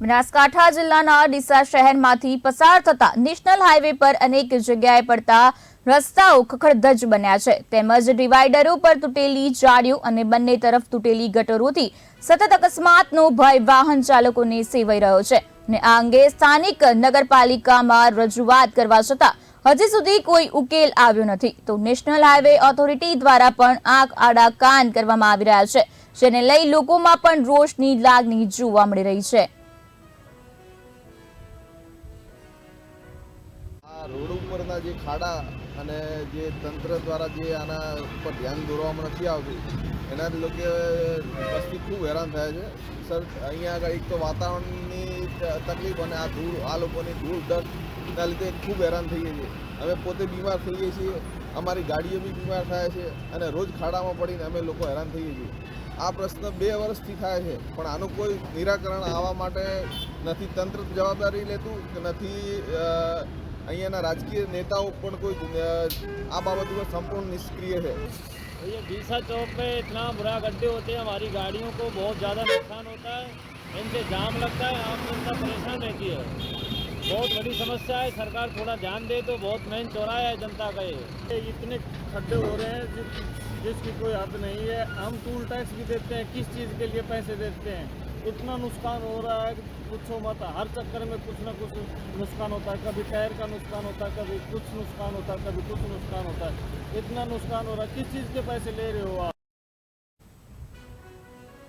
બનાસકાંઠા જિલ્લાના ડીસા શહેરમાંથી પસાર થતા નેશનલ હાઈવે પર અનેક જગ્યાએ પડતા રસ્તાઓ ખખડધજ બન્યા છે. તેમજ ડિવાઈડરો પર તૂટેલી જાળીઓ અને બંને તરફ તૂટેલી ગટરોથી સતત અકસ્માતનો ભય વાહન ચાલકોને સેવાઈ રહ્યો છે. ને આ અંગે સ્થાનિક નગરપાલિકામાં રજૂઆત કરવા છતાં હજી સુધી કોઈ ઉકેલ આવ્યો નથી. તો નેશનલ હાઈવે ઓથોરિટી દ્વારા પણ આંખ આડા કાન કરવામાં આવી રહ્યા છે, જેને લઈ લોકોમાં પણ રોષની લાગણી જોવા મળી રહી છે. રોડ ઉપરના જે ખાડા અને જે તંત્ર દ્વારા જે આના ઉપર ધ્યાન દોરવામાં નથી આવતું એના લોકો વસ્તી ખૂબ હેરાન થાય છે. સર, અહીંયા આગળ એક તો વાતાવરણની તકલીફ અને આ ધૂળ, આ લોકોની ધૂળ દર્દના લીધે ખૂબ હેરાન થઈએ છીએ અમે પોતે બીમાર થઈએ છીએ, અમારી ગાડીઓ બી બીમાર થાય છે અને રોજ ખાડામાં પડીને અમે લોકો હેરાન થઈએ છીએ. આ પ્રશ્ન બે વર્ષથી થાય છે, પણ આનું કોઈ નિરાકરણ આવવા માટે નથી. તંત્ર જવાબદારી લેતું કે નથી અહીંયાના રાજકીય નેતાઓ પણ કોઈ અ, આ બાબત ઉપર સંપૂર્ણ નિષ્ક્રિય છે तो ये डीसा चौक पे इतना बुरा गड्ढे होते हैं हमारी गाड़ियों को बहुत ज़्यादा नुकसान होता है इनसे जाम लगता है आम जनता परेशान रहती है बहुत बड़ी समस्या है सरकार थोड़ा ध्यान दे तो बहुत मेन चौराहा है जनता का ये ये इतने खड्डे हो रहे हैं जिस, जिसकी कोई हद नहीं है हम टूल टैक्स भी देते हैं किस चीज़ के लिए पैसे देते हैं इतना नुकसान हो रहा है कि पूछो मत हर चक्कर में कुछ ना कुछ नुकसान होता है कभी टायर का नुकसान होता है कभी कुछ नुकसान होता है कभी कुछ नुकसान होता है इतना नुकसान हो रहा है किस चीज़ के पैसे ले रहे हो आप